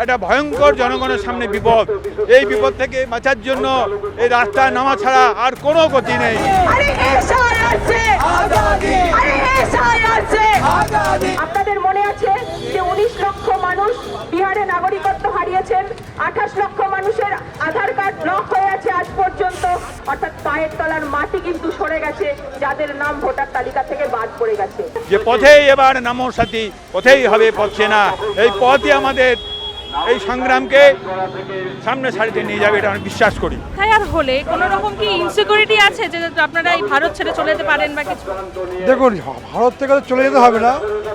একটা ভয়ঙ্কর জনগণের সামনে বিপদ। এই বিপদ থেকে বাঁচার জন্য এই রাস্তায় নামা ছাড়া আর কোনো গতি নেই। আরে এসআই আছে আরে এসআই আছে আপনাদের মনে আছে যে উনিশ লক্ষ মানুষ বিহারে নাগরিকত্ব হারিয়েছেন? আঠাশ লক্ষ মানুষের আধার কার্ড ব্লক হয়ে আছে আজ পর্যন্ত। অর্থাৎ পায়ের তলার মাটি কিন্তু সরে গেছে যাদের নাম ভোটার তালিকা থেকে বাদ পড়ে গেছে। যে পথেই এবার নামো সাথী পথেই হবে পথছে না এই পথই আমাদের এই সংগ্রামকে সামনে সারিতে নিয়ে যাবে এটা আমি বিশ্বাস করি। এফআইআর হলে কোনো রকম কি ইনসিকিউরিটি আছে যে আপনারা এই ভারত ছেড়ে চলে যেতে পারেন বা কিছু? দেখুন ভারত থেকে তো চলে যেতে হবে না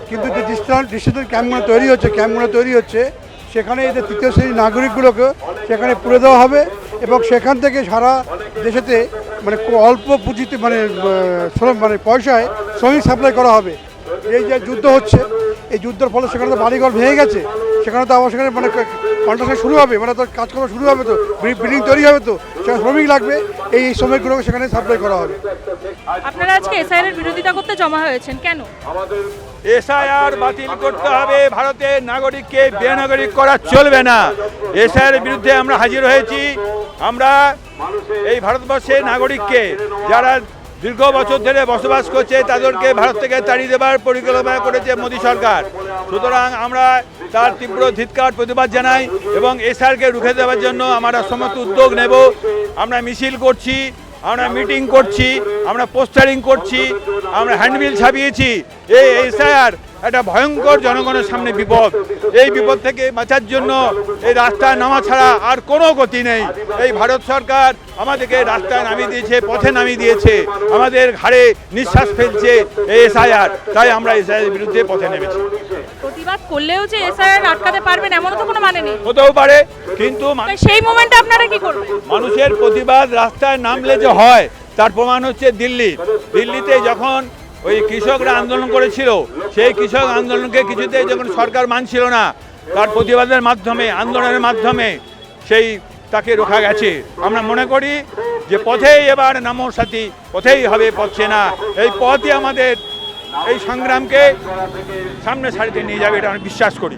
কিন্তু যে ডিস্টান ডিস্ট্রিক্টের ক্যাম্পগুলো তৈরি হচ্ছে ক্যাম্পগুলো তৈরি হচ্ছে সেখানে এই যে তৃতীয় শ্রেণির নাগরিকগুলোকে সেখানে পুরে দেওয়া হবে এবং সেখান থেকে সারা দেশেতে মানে অল্প পুঁজিতে মানে শ্রম- মানে পয়সায় শ্রমিক সাপ্লাই করা হবে। এই যে যুদ্ধ হচ্ছে এই যুদ্ধের ফলে সেখানে তো বাড়িঘর ভেঙে গেছে। সেখানে তো আবার সেখানে মানে কন্ট্রাকশন শুরু হবে মানে তো কাজকর্ম শুরু হবে তো বিল্ডিং তৈরি হবে তো সেখানে শ্রমিক লাগবে এই শ্রমিকগুলোকে সেখানে সাপ্লাই করা হবে। আপনারা আজকে এসআইআর এর বিরোধিতা করতে জমা হয়েছেন কেন? এসআইআর বাতিল করতে হবে ভারতের নাগরিককে বেনাগরিক করা চলবে না। এসআইআর বিরুদ্ধে আমরা হাজির হয়েছি। আমরা এই ভারতবর্ষের নাগরিককে যারা দীর্ঘ বছর ধরে বসবাস করছে তাদেরকে ভারত থেকে তাড়িয়ে দেওয়ার পরিকল্পনা করেছে মোদী সরকার। সুতরাং আমরা তার তীব্র ধিৎকার প্রতিবাদ জানাই এবং এসআরকে রুখে দেওয়ার জন্য আমরা সমস্ত উদ্যোগ নেব। আমরা মিছিল করছি, আমরা মিটিং করছি, আমরা পোস্টারিং করছি, আমরা হ্যান্ডবিল ছাপিয়েছি। এই এসআইআর একটা ভয়ঙ্কর জনগণের সামনে বিপদ। এই বিপদ থেকে বাঁচার জন্য এই রাস্তায় নামা ছাড়া আর কোনো গতি নেই। এই ভারত সরকার আমাদেরকে রাস্তায় নামিয়ে দিয়েছে পথে নামিয়ে দিয়েছে। আমাদের ঘাড়ে নিঃশ্বাস ফেলছে এই এসআইআর। তাই আমরা এসআইআর বিরুদ্ধে পথে নেমেছি। প্রতিবাদ করলেও যে এসআইআর আটকাতে পারবেন এমনও তো কোনো মানে নেই। হতেও পারে কিন্তু সেই মোমেন্টে আপনারা কি করবেন? মানুষের প্রতিবাদ রাস্তায় নামলে যে হয় তার প্রমাণ হচ্ছে দিল্লি। দিল্লিতে যখন ওই কৃষকরা আন্দোলন করেছিল। সেই কৃষক আন্দোলনকে কিছুতেই যখন সরকার মানছিল না, তার প্রতিবাদের মাধ্যমে, আন্দোলনের মাধ্যমে সেই তাকে রোখা গেছে। আমরা মনে করি যে পথেই এবার নামো সাথী, পথেই হবে পথছে না এই পথই আমাদের এই সংগ্রামকে সামনে সারিতে নিয়ে যাবে এটা আমি বিশ্বাস করি।